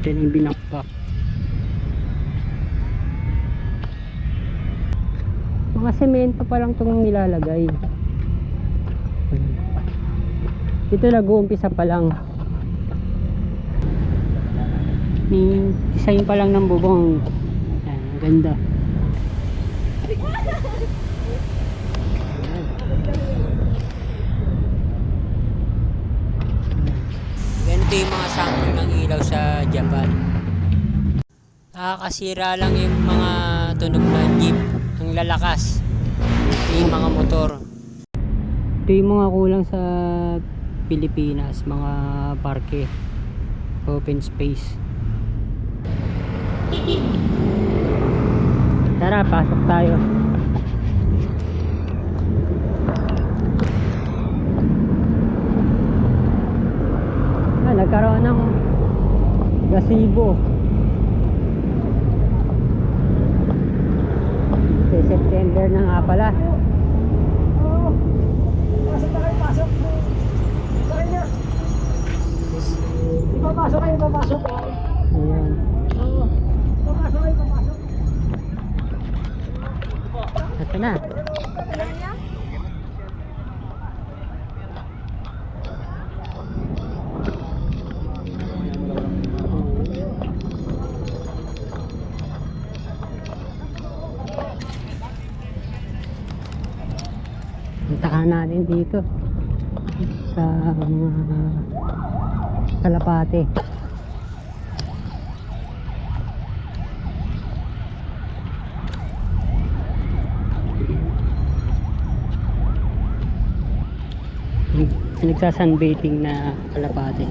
Ito na yung binakpak. Mga semento pa lang itong nilalagay. Ito nag-uumpisa pa lang. Ni design pa lang ng bubong. Ang ganda. Ganito yung mga sample ilaw sa Japan. Nakakasira lang yung mga tunog ng jeep, ang lalakas. Ito yung mga motor. Ito yung mga kulang sa Pilipinas, mga parke, open space. Tara, pasok tayo. Ah, nagkaroon ng gazebo. Sa September na nga pala. Pasok na kayo, pasok. Sa kanya. Ipapasok kayo, ipapasok. Ayan. Oo. Ipapasok kayo, ipapasok. Ito na. Puntahan natin dito sa mga kalapate. Nagsasunbathing na kalapate.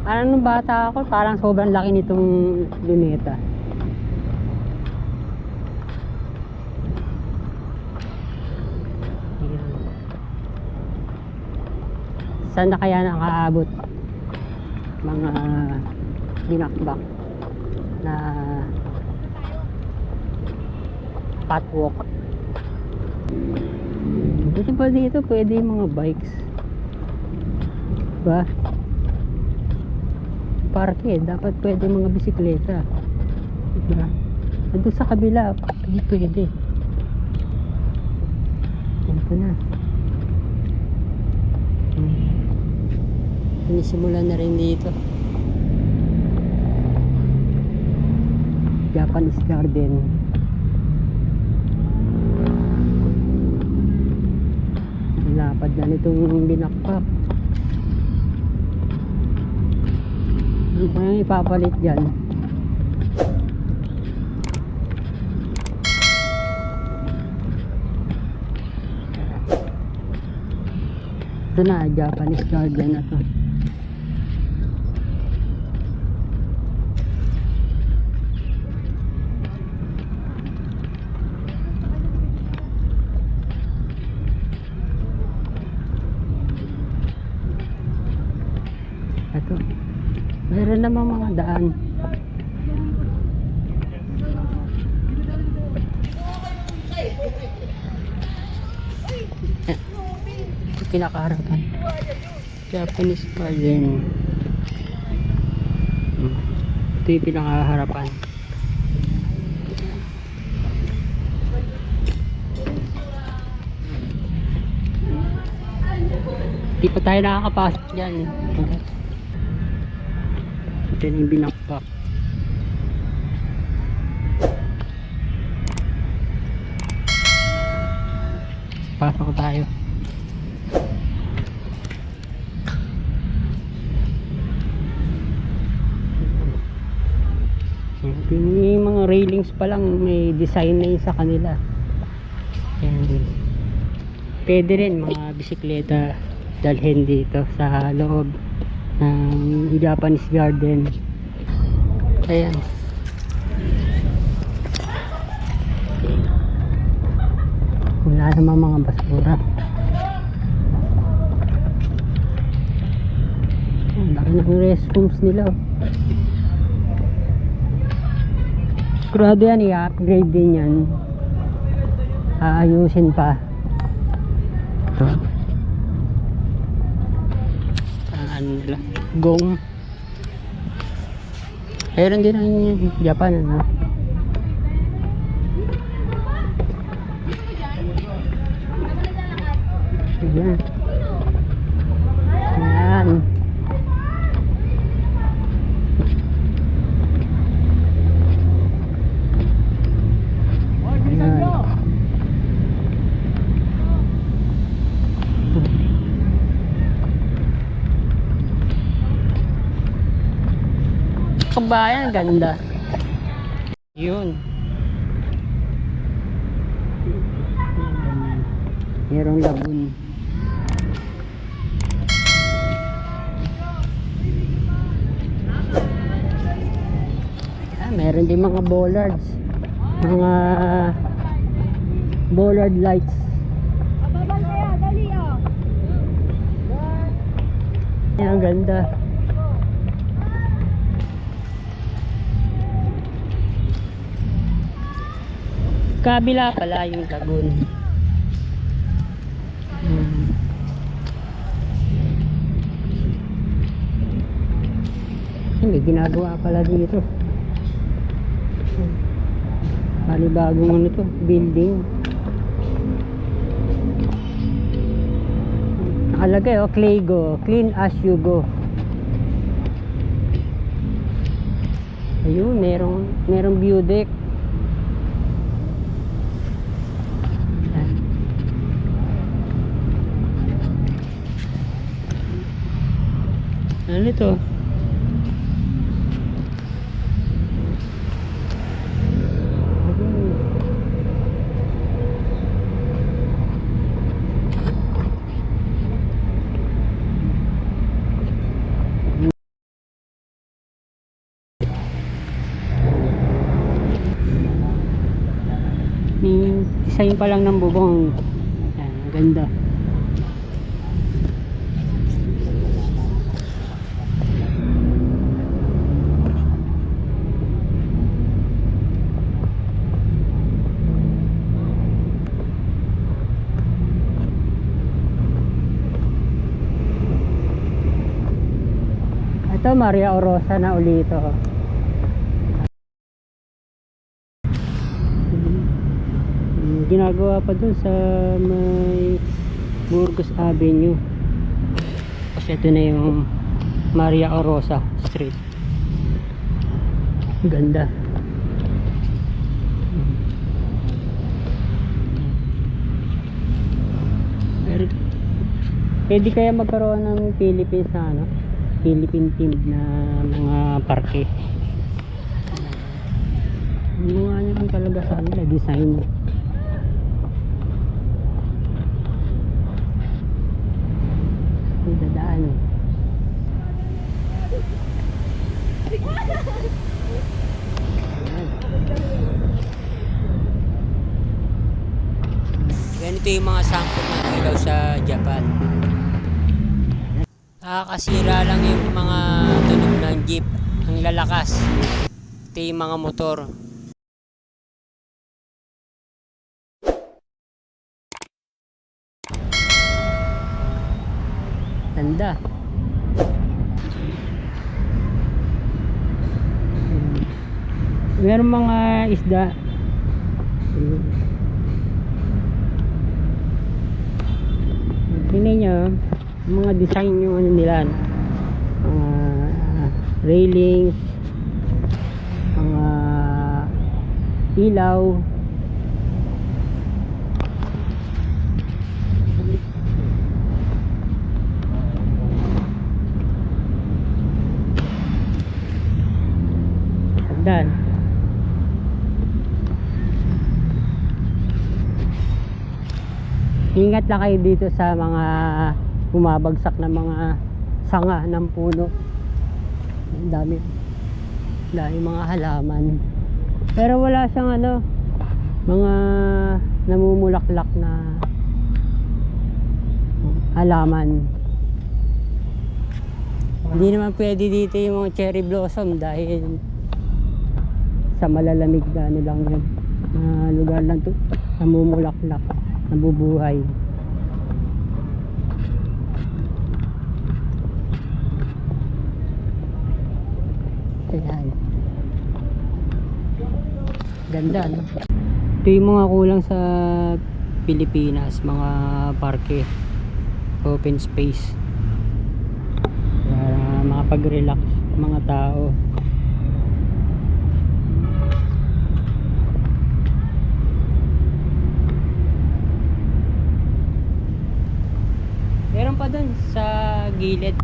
Parang nung bata ako, parang sobrang laki nitong luneta. Saan na kaya nakaabot? Mga binakbak na catwalk. Buti pa dito pwede mga bikes. Diba? Parke, dapat pwede mga bisikleta. Diba? Nandun sa kabila, hindi pwede. Ito na. Hmm. Sinisimula na rin dito. Japanese garden. Lapad na nitong binakpak. Ano yung ipapalit dyan? Ito na, Japanese garden na to. Meron namang mga daan. Eh, Ito pinakaharapan. Japanese garden. Hmm. Ito yung pinakaharapan. Hindi pa tayo nakakapasok dyan. Ito na yung binakpak. Pasok tayo. Yung mga railings pa lang may design na yun sa kanila. Yan. Pwede rin mga bisikleta dalhin dito sa loob ng Japanese garden. Ayan. Wala naman mga basura. Ang laki ng restrooms nila. oh. Sigurado yan, i-upgrade din yan. Aayusin pa. Ito. Ah, ano nila? Gong. Meron din ang Japan, ano? Ayan. Ayan. Ayan. Kabayan, ganda. Yun. Merong lagun. Ah, meron din mga bollards. Mga bollard lights. Ang ganda. Kabila pala yung lagoon. Hmm. Ay, May ginagawa pala dito. Panibagong ano to, building. Nakalagay oh, Claygo, clean as you go. Ayun, merong, merong view deck. Ano ito? Ni design pa lang ng bubong. Ayan, ganda. Ito Maria Orosa na uli ito. Mm, ginagawa pa dun sa may Burgos Avenue. Kasi ito na yung Maria Orosa Street. Ganda. Pwede kaya magkaroon ng Philippines ano Philippine team na mga parke Gumawa naman talaga sa design. Nakakasira lang yung mga tunog ng jeep. Ang lalakas. Ito yung mga motor. Tanda. Meron mga isda. Tingnan nyo, yung mga design yung ano nila. Mga railings, mga ilaw. Hagdan. Ingat lang kayo dito sa mga bumabagsak na mga sanga ng puno. Ang dami. Dami mga halaman. Pero wala siyang ano, mga namumulaklak na halaman. Hindi naman pwede dito yung mga cherry blossom dahil sa malalamig na ano lang yun na lugar lang to namumulaklak nabubuhay ayan ganda no? Ito yung mga kulang sa Pilipinas mga parke open space. Para makapag-relax mga tao. Meron pa dun sa gilid.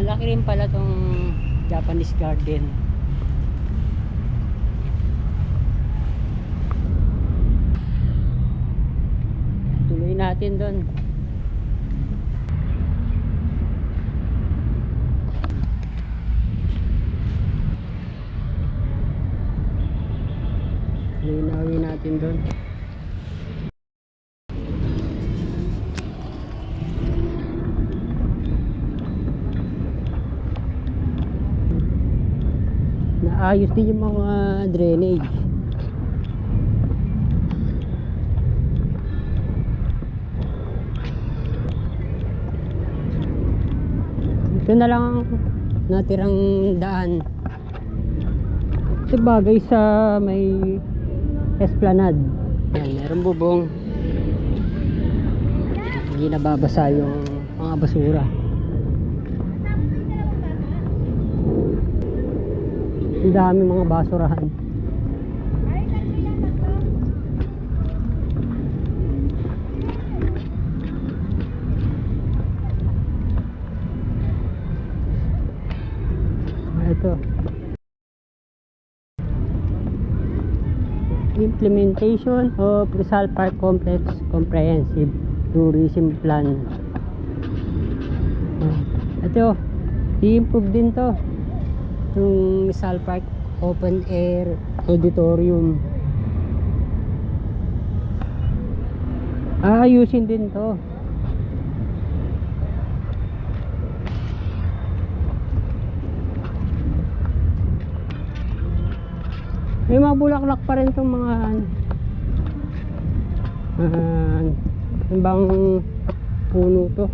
Malaki rin pala tong Japanese garden tuloy natin dun Linawin natin doon. Naayos din yung mga drainage. Ito na lang ang natirang daan. Ito bagay sa may esplanade. Yan, meron bubong. Hindi nababasa yung mga basura. Ang dami mga basurahan. Ito. implementation of Rizal Park Complex Comprehensive Tourism Plan. Ah, Ito, i-improve din to. Yung Rizal Park Open Air Auditorium. Aayusin din to. May mga bulaklak pa rin itong mga ano. Ah, ano bang puno to?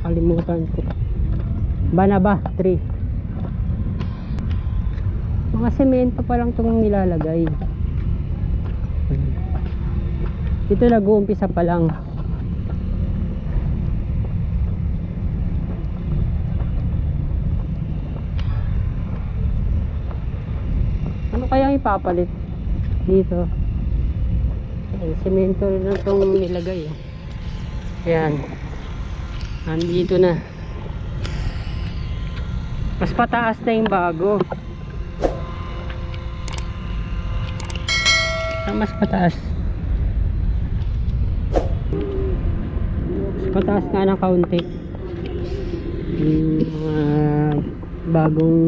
Kalimutan ko. Banaba tree. Mga semento pa lang itong nilalagay. Dito nag-uumpisa pa lang. Ano kaya ipapalit dito? Ayan, semento rin itong nilagay. eh. Ayan. Nandito na. Mas pataas na yung bago. Ah, mas pataas. Mas pataas nga ng kaunti. Yung mga bagong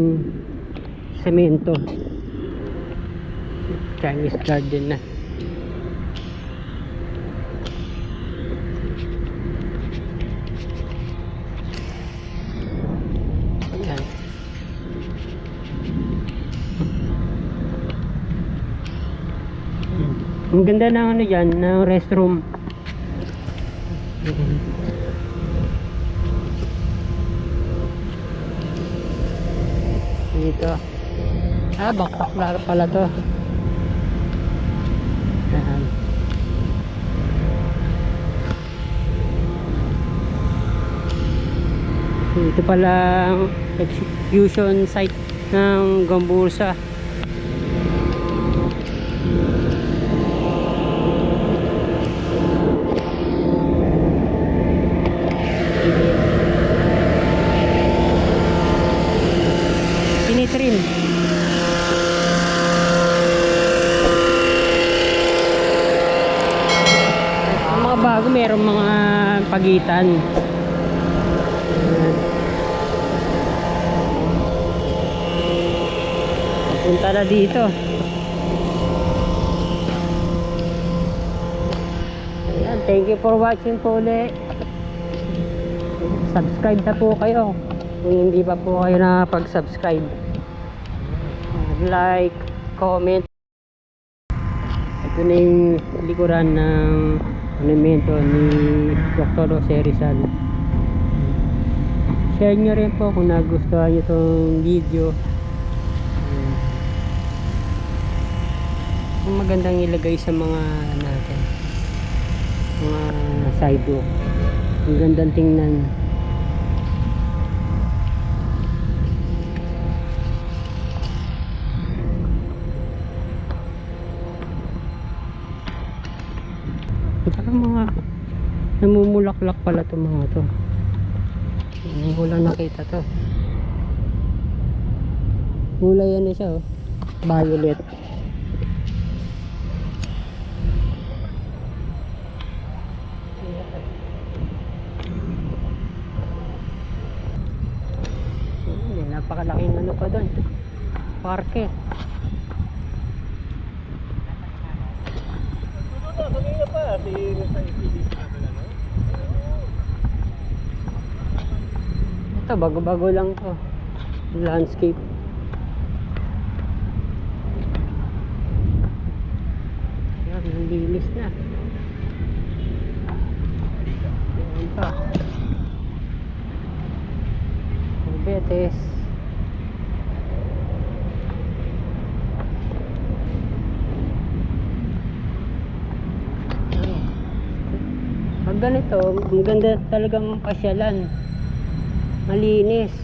semento. Chinese garden na. Ang ganda ng ano dyan, ng restroom. Dito. Ah, bakbaklar pala to. Ayan. Ito pala execution site ng Gambursa. Tinitrim. Ang mga bago mayroong mga pagitan. Punta na dito. Ayan, thank you for watching po ulit. Subscribe na po kayo. Kung hindi pa po kayo nakapag-subscribe, like, comment. Ito na yung likuran ng monumento ni Dr. Jose Rizal. Share nyo rin po kung nagustuhan nyo itong video. Ang magandang ilagay sa mga natin mga sidewalk. Ang gandang tingnan. Namumulaklak pala itong mga to. Hindi ko lang nakita to. Kulay ano siya oh. Violet. Napakalaking ano pa doon. Parke. Kanina pa, si Ito, bago-bago lang to. Landscape. Yan, linis na. Yan pa. Betes. Pag ganito, maganda talagang pasyalan. Malinis.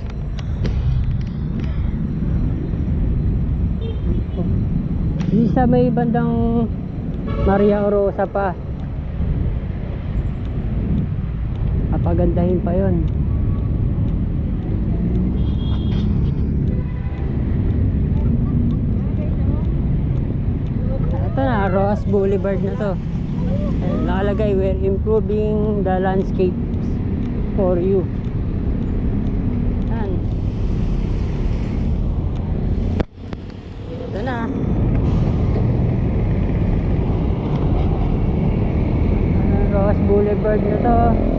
Di sa may bandang Maria Orosa pa. Papagandahin pa yon. Ito na, Roas Boulevard na to. Nakalagay, we're improving the landscapes for you. Yan. Roas Boulevard na to.